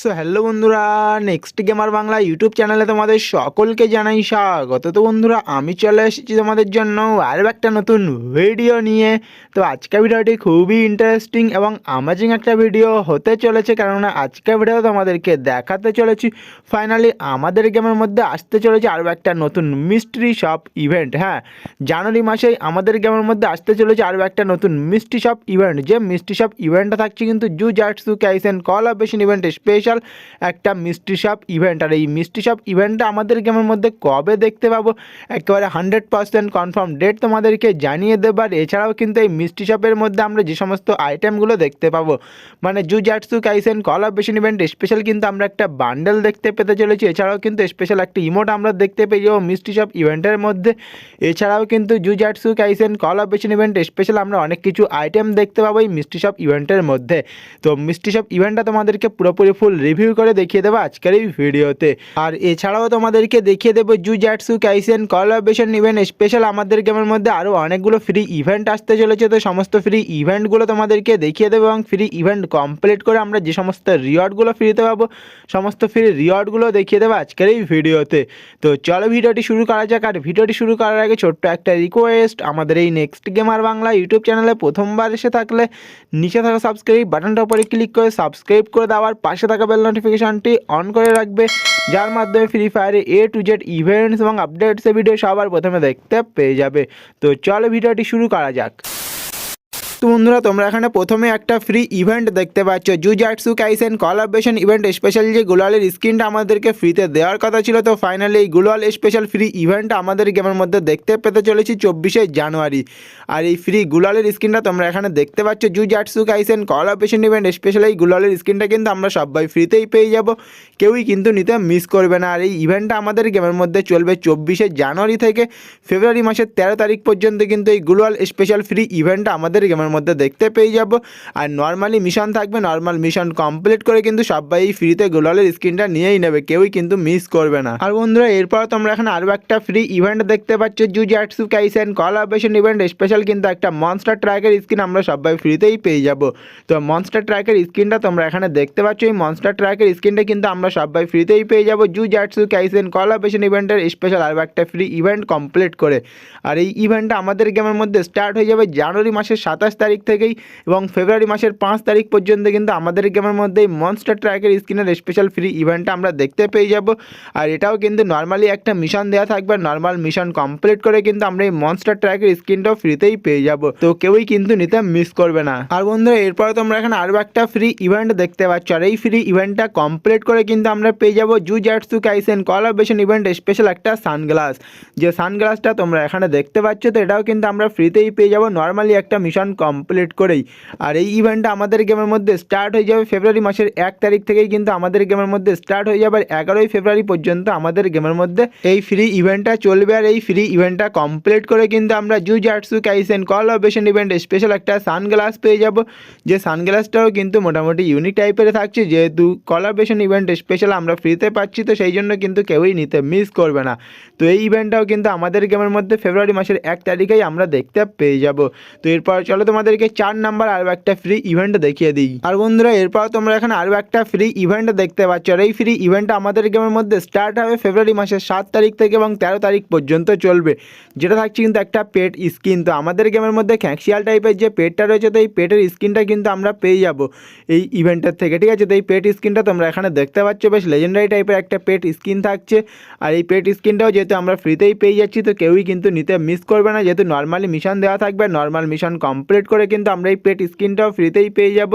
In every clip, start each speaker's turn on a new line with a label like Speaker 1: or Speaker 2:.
Speaker 1: So hello বন্ধুরা next gamer Bangla YouTube চ্যানেলে তোমাদের সকলকে জানাই স্বাগত। তো বন্ধুরা, আমি চলে এসেছি তোমাদের জন্য আরও একটা নতুন ভিডিও নিয়ে। তো আজকের ভিডিওটি খুবই ইন্টারেস্টিং এবং আমাজিং একটা ভিডিও হতে চলেছে, কেননা আজকের ভিডিও তোমাদেরকে দেখাতে চলেছি। ফাইনালি আমাদের গেমের মধ্যে আসতে চলেছে আরও একটা নতুন মিস্ট্রি শপ ইভেন্ট হ্যাঁ। জানুয়ারি মাসেই আমাদের গেমের মধ্যে আসতে চলেছে আরও একটা নতুন মিষ্টি শপ ইভেন্ট যে মিষ্টি শপ ইভেন্টটা থাকছে কিন্তু Jujutsu Kaisen collaboration event special একটা মিষ্টি শপ ইভেন্ট আর এই মিষ্টি শপ ইভেন্টটা আমাদের গেমের মধ্যে কবে দেখতে পাবো? একেবারে হান্ড্রেড পার্সেন্ট কনফার্ম ডেট তোমাদেরকে জানিয়ে দেবো আর এছাড়াও কিন্তু এই মিষ্টি শপের মধ্যে আমরা যে সমস্ত আইটেমগুলো দেখতে পাবো মানে জু কল অফ কলাবেশন ইভেন্ট স্পেশাল কিন্তু আমরা একটা বান্ডেল দেখতে পেতে চলেছি। এছাড়াও কিন্তু স্পেশাল একটা ইমোট আমরা দেখতে পেয়ে যাব মিষ্টি শপ ইভেন্টের মধ্যে। এছাড়াও কিন্তু ju Jujutsu Kaisen collaboration event special আমরা অনেক কিছু আইটেম দেখতে পাবো এই মিষ্টি শপ ইভেন্টের মধ্যে। তো মিষ্টি শপ ইভেন্টটা তোমাদেরকে পুরোপুরি ফুল রিভিউ করে দেখিয়ে দেবো আজকের এই ভিডিওতে। আর এছাড়াও তোমাদেরকে দেখিয়ে দেবো ju Jujutsu Kaisen collaboration event special আমাদের গেমের মধ্যে আরও অনেকগুলো ফ্রি ইভেন্ট আসতে চলেছে। তো সমস্ত ফ্রি ইভেন্টগুলো তোমাদেরকে দেখিয়ে দেবো এবং ফ্রি ইভেন্ট কমপ্লিট করে আমরা যে সমস্ত রিওয়ার্ডগুলো ফ্রিতে পাবো, সমস্ত ফ্রি রিওয়ার্ডগুলো দেখিয়ে দেবো আজকের এই ভিডিওতে। তো চলো ভিডিওটি শুরু করা যাক। আর ভিডিওটি শুরু করার আগে ছোট্ট একটা রিকোয়েস্ট আমাদের এই নেক্সট গেমার বাংলা ইউটিউব চ্যানেলে প্রথমবার এসে থাকলে নিচে থাকা সাবস্ক্রাইব বাটনটা উপরে ক্লিক করে সাবস্ক্রাইব করে দেওয়ার পাশে থাকা বেল নোটিফিকেশনটি অন করে রাখবে, যার মাধ্যমে ফ্রি ফায়ারে এ টু জেড ইভেন্টস এবং আপডেটসের ভিডিও সবার প্রথমে দেখতে পেয়ে যাবে। তো চলো ভিডিওটি শুরু করা যাক। তো বন্ধুরা, তোমরা এখানে প্রথমে একটা ফ্রি ইভেন্ট দেখতে পাচ্ছ। Jujutsu Kaisen collaboration event special যে গুলালের স্ক্রিনটা আমাদেরকে ফ্রিতে দেওয়ার কথা ছিল, তো ফাইনালি এই গুলাল স্পেশাল ফ্রি ইভেন্ট আমাদের গেমের মধ্যে দেখতে পেতে চলেছি চব্বিশে জানুয়ারি। আর এই ফ্রি গুলালের স্ক্রিনটা তোমরা এখানে দেখতে পাচ্ছ। Jujutsu Kaisen collaboration event special এই গুলালের স্ক্রিনটা কিন্তু আমরা সবাই ফ্রিতেই পেয়ে যাব। কেউই কিন্তু নিতে মিস করবে না। আর এই ইভেন্টটা আমাদের গেমের মধ্যে চলবে চব্বিশে জানুয়ারি থেকে ফেব্রুয়ারি মাসের তেরো তারিখ পর্যন্ত কিন্তু এই গুলাল স্পেশাল ফ্রি ইভেন্টটা আমাদের গেমের মধ্যে দেখতে পেয়ে যাব। আর নর্মালি মিশন থাকবে নর্মাল মিশন কমপ্লিট করে কিন্তু সবাই ফ্রিতে গুলালের স্ক্রিনটা নিয়েই নেবে, কেউই কিন্তু মিস করবে না। আর বন্ধুরা, এরপর তোমরা এখন আরও একটা ফ্রি ইভেন্ট দেখতে পাচ্ছ Jujutsu Kaisen collaboration event special কিন্তু একটা মনস্টার ট্র্যাকের স্ক্রিন আমরা সবাই ফ্রিতেই পেয়ে যাব। তো মনস্টার ট্র্যাকের স্ক্রিনটা তোমরা এখানে দেখতে পাচ্ছ, এই মনস্টার ট্র্যাকের স্ক্রিনটা কিন্তু আমরা সবাই ফ্রিতেই পেয়ে যাব জু জ্যাটসু কাইসেন কলাবেশন ইভেন্টের স্পেশাল আরও একটা ফ্রি ইভেন্ট কমপ্লিট করে। আর এই ইভেন্টটা আমাদের গেমের মধ্যে স্টার্ট হয়ে যাবে জানুয়ারি মাসের সাতাশ তারিখ থেকেই এবং ফেব্রুয়ারি মাসের পাঁচ তারিখ পর্যন্ত কিন্তু আমাদের গেমের মধ্যে এই মনস্টার ট্র্যাকের স্ক্রিনের স্পেশাল ফ্রি ইভেন্টটা আমরা দেখতে পেয়ে যাব। আর এটাও কিন্তু নর্মালি একটা মিশন দেওয়া থাকবে। নর্মাল মিশন কমপ্লিট করে কিন্তু আমরা এই মনস্টার ট্র্যাকের স্ক্রিনটাও ফ্রিতেই পেয়ে যাব। তো কেউই কিন্তু নিতে মিস করবে না। আর বন্ধুরা, এরপরে তোমরা এখানে আরও একটা ফ্রি ইভেন্ট দেখতে পাচ্ছ। আর এই ফ্রি ইভেন্টটা কমপ্লিট করে কিন্তু আমরা পেয়ে যাব Jujutsu Kaisen collaboration event special একটা সানগ্লাস যে সানগ্লাসটা তোমরা এখানে দেখতে পাচ্ছ, তো এটাও কিন্তু আমরা ফ্রিতেই পেয়ে যাব। নর্মালি একটা মিশন কমপ্লিট করেই। আর এই ইভেন্টটা আমাদের গেমের মধ্যে স্টার্ট হয়ে যাবে ফেব্রুয়ারি মাসের এক তারিখ থেকেই কিন্তু আমাদের গেমের মধ্যে স্টার্ট হয়ে যাবে। আর এগারোই ফেব্রুয়ারি পর্যন্ত আমাদের গেমের মধ্যে এই ফ্রি ইভেন্টটা চলবে। আর এই ফ্রি ইভেন্টটা কমপ্লিট করে কিন্তু আমরা Jujutsu Kaisen collaboration event special একটা সানগ্লাস পেয়ে যাব। যে সানগ্লাসটাও কিন্তু মোটামুটি ইউনিক টাইপের থাকছে। যেহেতু কলাবেশন ইভেন্ট স্পেশাল আমরা ফ্রিতে পাচ্ছি, তো সেই জন্য কিন্তু কেউই নিতে মিস করবে না। তো এই ইভেন্টটাও কিন্তু আমাদের গেমের মধ্যে ফেব্রুয়ারি মাসের এক তারিখেই আমরা দেখতে পেয়ে যাব। তো এরপর চলো তোমাদেরকে চার নাম্বার আরও একটা ফ্রি ইভেন্ট দেখিয়ে দিই। আর বন্ধুরা, এরপর তোমরা এখানে আরও একটা ফ্রি ইভেন্ট দেখতে পাচ্ছ। আর এই ফ্রি ইভেন্টটা আমাদের গেমের মধ্যে স্টার্ট হবে ফেব্রুয়ারি মাসের সাত তারিখ থেকে এবং তেরো তারিখ পর্যন্ত চলবে। যেটা থাকছে কিন্তু একটা পেট স্কিন তো আমাদের গেমের মধ্যে খ্যাঁকশিয়াল টাইপের যে পেটটা রয়েছে, তো এই পেটের স্কিনটা কিন্তু আমরা পেয়ে যাব এই ইভেন্টের থেকে। ঠিক আছে, তো এই পেট স্কিনটা তোমরা এখানে দেখতে পাচ্ছ। বেশ লেজেন্ডারি টাইপের একটা পেট স্কিন থাকছে। আর এই পেট স্কিনটাও যেহেতু আমরা ফ্রিতেই পেয়ে যাচ্ছি, তো কেউই কিন্তু নিতে মিস করবে না। যেহেতু নর্মালি মিশন দেওয়া থাকবে নর্মাল মিশন কমপ্লিট করে কিন্তু আমরা এই পেট স্কিনটাও ফ্রিতেই পেয়ে যাব।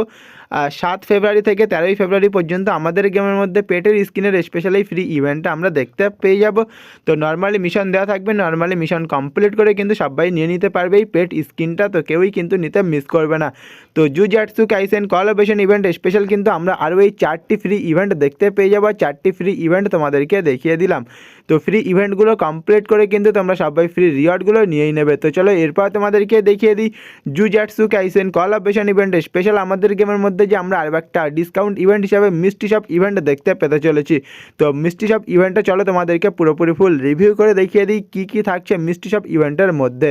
Speaker 1: সাত ফেব্রুয়ারি থেকে তেরোই ফেব্রুয়ারি পর্যন্ত আমাদের গেমের মধ্যে পেটের স্কিনের স্পেশালি ফ্রি ইভেন্টটা আমরা দেখতে পেয়ে যাব। তো নর্মালি মিশন দেওয়া থাকবে নর্মালি মিশন কমপ্লিট করে কিন্তু সবাই নিয়ে নিতে পারবে এই পেট স্কিনটা তো কেউই কিন্তু নিতে মিস করবে না। তো Jujutsu Kaisen collaboration event special কিন্তু আমরা আরও এই চারটি ফ্রি ইভেন্ট দেখতে পেয়ে যাব। চারটি ফ্রি ইভেন্ট তোমাদেরকে দেখিয়ে দিলাম। তো ফ্রি ইভেন্টগুলো কমপ্লিট করে কিন্তু তোমরা সবাই ফ্রি রিওয়ার্ডগুলো নিয়েই নেবে। তো চলো এরপর তোমাদেরকে দেখিয়ে দিই। Jujutsu Kaisen collaboration event special আমাদের গেমের মধ্যে মধ্যে যে আমরা আরও একটা ডিসকাউন্ট ইভেন্ট হিসাবে মিষ্টি শপ ইভেন্ট দেখতে পেতে চলেছি। তো মিষ্টি শপ ইভেন্টে চলো তোমাদেরকে পুরোপুরি ফুল রিভিউ করে দেখিয়ে দিই কী কী থাকছে মিষ্টি শপ ইভেন্টের মধ্যে।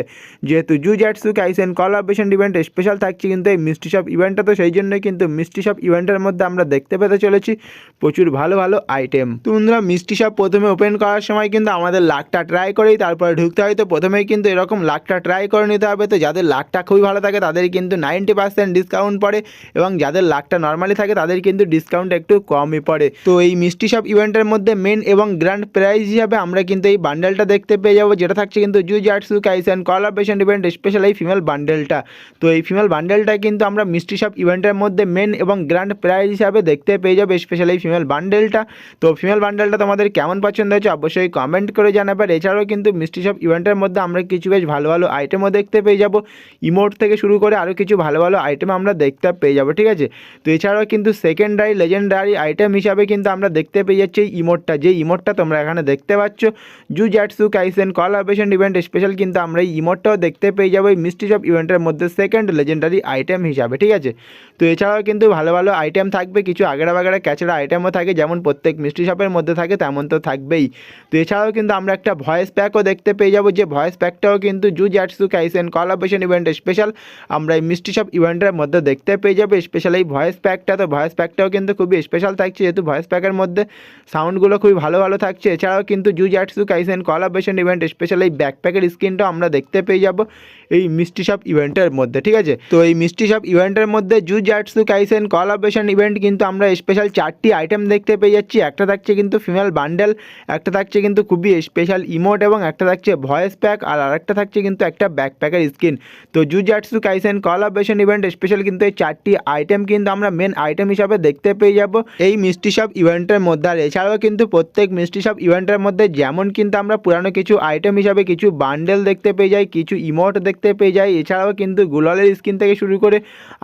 Speaker 1: যেহেতু Jujutsu Kaisen collaboration event special থাকছে কিন্তু এই মিষ্টি শপ ইভেন্টটা তো সেই জন্যই কিন্তু মিষ্টি শপ ইভেন্টের মধ্যে আমরা দেখতে পেতে চলেছি। প্রচুর ভালো ভালো আইটেম তো বন্ধুরা মিষ্টি শপ প্রথমে ওপেন করার সময় কিন্তু আমাদের লাকটা ট্রাই করেই তারপরে ঢুকতে হয়। তো প্রথমেই কিন্তু এরকম লাকটা ট্রাই করে নিতে হবে। তো যাদের লাকটা খুবই ভালো থাকে, তাদের কিন্তু নাইনটি পার্সেন্ট ডিসকাউন্ট পড়ে এবং যাদের লাকটা নর্মালি থাকে, তাদের কিন্তু ডিসকাউন্ট একটু কমই পড়ে। তো এই মিষ্টি শপ ইভেন্টের মধ্যে মেন এবং গ্র্যান্ড প্রাইজ হিসাবে আমরা কিন্তু এই বান্ডেলটা দেখতে পেয়ে যাব, যেটা থাকছে কিন্তু Jujutsu Kaisen collaboration event special এই ফিমেল বান্ডেলটা তো এই ফিমেল বান্ডেলটা কিন্তু আমরা মিষ্টি শপ ইভেন্টের মধ্যে মেন এবং গ্র্যান্ড প্রাইজ হিসাবে দেখতে পেয়ে যাব স্পেশাল এই ফিমেল বান্ডেলটা তো ফিমেল বান্ডেলটা তোমাদের কেমন পছন্দ হয়েছে অবশ্যই কমেন্ট করে জানাবে। এছাড়াও কিন্তু মিষ্টি শপ ইভেন্টের মধ্যে আমরা কিছু বেশ ভালো ভালো আইটেমও দেখতে পেয়ে যাব। ইমোট থেকে শুরু করে আরও কিছু ভালো ভালো আইটেম আমরা দেখতে পেয়ে যাব, ঠিক আছে? তো এছাড়াও কিন্তু সেকেন্ডারি লেজেন্ডারি আইটেম হিসাবে কিন্তু আমরা দেখতে পেয়ে যাচ্ছি এই ইমোটটা যে ইমোটটা তোমরা এখানে দেখতে পাচ্ছ Jujutsu Kaisen collaboration event special কিন্তু আমরা এই ইমোটটাও দেখতে পেয়ে যাব এই মিষ্টি শপ ইভেন্টের মধ্যে সেকেন্ড লেজেন্ডারি আইটেম হিসাবে, ঠিক আছে? তো এছাড়াও কিন্তু ভালো ভালো আইটেম থাকবে, কিছু আগেরা বাগেরা ক্যাচেরা আইটেমও থাকে, যেমন প্রত্যেক মিষ্টি শপের মধ্যে থাকে, তেমন তো থাকবেই। তো এছাড়াও কিন্তু আমরা একটা ভয়েস প্যাকও দেখতে পেয়ে যাব, যে ভয়েস প্যাকটাও কিন্তু Jujutsu Kaisen collaboration event special আমরা এই মিষ্টি শপ ইভেন্টের মধ্যে দেখতে পেয়ে যাব স্পেশাল এই ভয়েস প্যাকটা তো ভয়েস প্যাকটাও কিন্তু খুবই স্পেশাল থাকছে, যেহেতু ভয়েস প্যাকের মধ্যে সাউন্ডগুলো খুবই ভালো ভালো থাকছে। এছাড়াও কিন্তু Jujutsu Kaisen collaboration event special এই ব্যাকপ্যাকের স্ক্রিনটাও আমরা দেখতে পেয়ে যাব এই মিষ্টি শপ ইভেন্টের মধ্যে, ঠিক আছে? তো এই মিষ্টি শপ ইভেন্টের মধ্যে Jujutsu Kaisen collaboration event কিন্তু আমরা স্পেশাল চারটি আইটেম দেখতে পেয়ে যাচ্ছি। একটা থাকছে কিন্তু ফিমেল বান্ডেল একটা থাকছে কিন্তু খুবই স্পেশাল ইমোট এবং একটা থাকছে ভয়েস প্যাক আর আরেকটা থাকছে কিন্তু একটা ব্যাকপ্যাকের স্কিন তো Jujutsu Kaisen collaboration event special কিন্তু এই চারটি আইটেম কিন্তু আমরা মেন আইটেম হিসাবে দেখতে পেয়ে যাব। এই মিষ্টি শপ ইভেন্টের মধ্যে, আর এছাড়াও কিন্তু প্রত্যেক মিষ্টি শপ ইভেন্টের মধ্যে যেমন কিন্তু আমরা পুরানো কিছু আইটেম হিসাবে কিছু বান্ডেল দেখতে পেয়ে যাই, কিছু ইমোট দেখতে পেয়ে যাই, এছাড়াও কিন্তু গুলালের স্কিন থেকে শুরু করে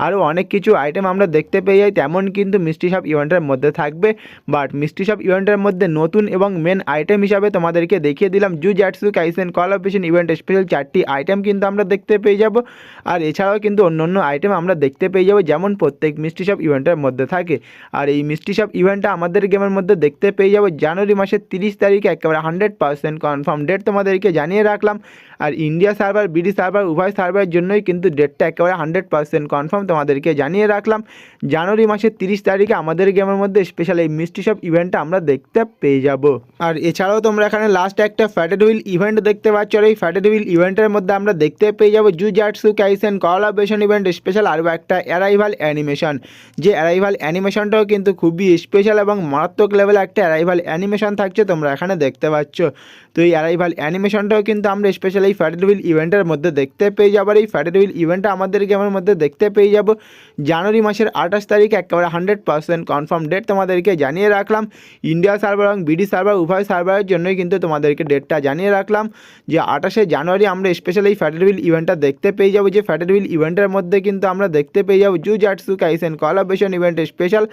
Speaker 1: আরও অনেক কিছু আইটেম আমরা দেখতে পেয়ে যাই, তেমন কিন্তু মিষ্টি শপ ইভেন্টের মধ্যে থাকবে। বাট মিষ্টি শপ ইভেন্টের মধ্যে নতুন এবং মেন আইটেম হিসাবে তোমাদেরকে দেখিয়ে দিলাম জু জ্যাটসু কাইসেন কল কলাবেশন ইভেন্ট স্পেশাল চারটি আইটেম কিন্তু আমরা দেখতে পেয়ে যাব। আর এছাড়াও কিন্তু অন্য অন্য আইটেম আমরা দেখতে পেয়ে যাব, যেমন প্রত্যেক মিষ্টি শপ ইভেন্টের মধ্যে থাকে। আর এই মিষ্টি শপ ইভেন্টটা আমাদের গেমের মধ্যে দেখতে পেয়ে যাব জানুয়ারি মাসের তিরিশ তারিখে, একেবারে হান্ড্রেড পার্সেন্ট কনফার্ম ডেট তোমাদেরকে জানিয়ে রাখলাম। আর ইন্ডিয়া সার্ভার বিডি সার্ভার উভয় সার্ভারের জন্যই কিন্তু ডেটটা একেবারে হান্ড্রেড পার্সেন্ট কনফার্ম তোমাদেরকে জানিয়ে রাখলাম। জানুয়ারি মাসের তিরিশ তারিখে আমাদের গেমের মধ্যে স্পেশাল এই মিষ্টি শপ ইভেন্টটা আমরা দেখতে পেয়ে যাব। আর এছাড়াও তোমরা এখানে লাস্ট একটা ফ্যাটেড হুইল ইভেন্ট দেখতে পাচ্ছ। আর এই ফ্যাটেড হুইল ইভেন্টের মধ্যে আমরা দেখতে পেয়ে যাব Jujutsu Kaisen collaboration event special আরও একটা অ্যারাইভাল অ্যানিমেশন যে অ্যারাইভাল অ্যানিমেশনটাও কিন্তু খুবই স্পেশাল এবং মারাত্মক লেভেলে একটা অ্যারাইভাল অ্যানিমেশন থাকছে তোমরা এখানে দেখতে পাচ্ছ। তো এই অ্যারাইভাল অ্যানিমেশনটাও কিন্তু আমরা স্পেশাল এই ফ্যাটেড হুইল ইভেন্টের মধ্যে দেখতে পেয়ে যাব আর এই ফ্যাটেড হুইল ইভেন্টটা আমাদের গেমের মধ্যে দেখতে পেয়ে যাব। জানুয়ারি মাসের আঠাশ তারিখ একেবারে হান্ড্রেড পার্সেন্ট কনফার্ম ডেট তোমাদেরকে জানিয়ে রাখলাম। ইন্ডিয়া সার্ভার এবং বিডি সার্ভার উভয় সার্ভারের জন্যই কিন্তু তোমাদেরকে ডেটটা জানিয়ে রাখলাম। যে আঠাশে জানুয়ারি আমরা স্পেশাল এই ফ্যাটেড হুইল ইভেন্টটা দেখতে পেয়ে যাব। যে ফ্যাটেড হুইল ইভেন্টের মধ্যে কিন্তু আমরা দেখতে পেয়ে যাব Jujutsu Kaisen collaboration event special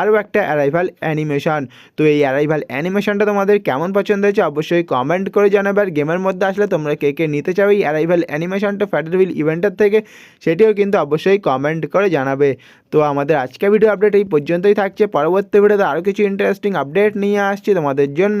Speaker 1: আরও একটা অ্যারাইভাল অ্যানিমেশন তো এই অ্যারাইভাল অ্যানিমেশনটা তোমাদের কেমন পছন্দ হয়েছে অবশ্যই কমেন্ট করে জানাবে আর গেমের মধ্যে আসলে তোমরা কে কে নিতে চাও এই অ্যারাইভাল অ্যানিমেশনটা ফ্যাডারভিল ইভেন্টের থেকে, সেটিও কিন্তু অবশ্যই কমেন্ট করে জানাবে। তো আমাদের আজকে ভিডিও আপডেট এই পর্যন্তই থাকছে। পরবর্তী ভিডিওতে আরও কিছু ইন্টারেস্টিং আপডেট নিয়ে আসছি তোমাদের জন্য।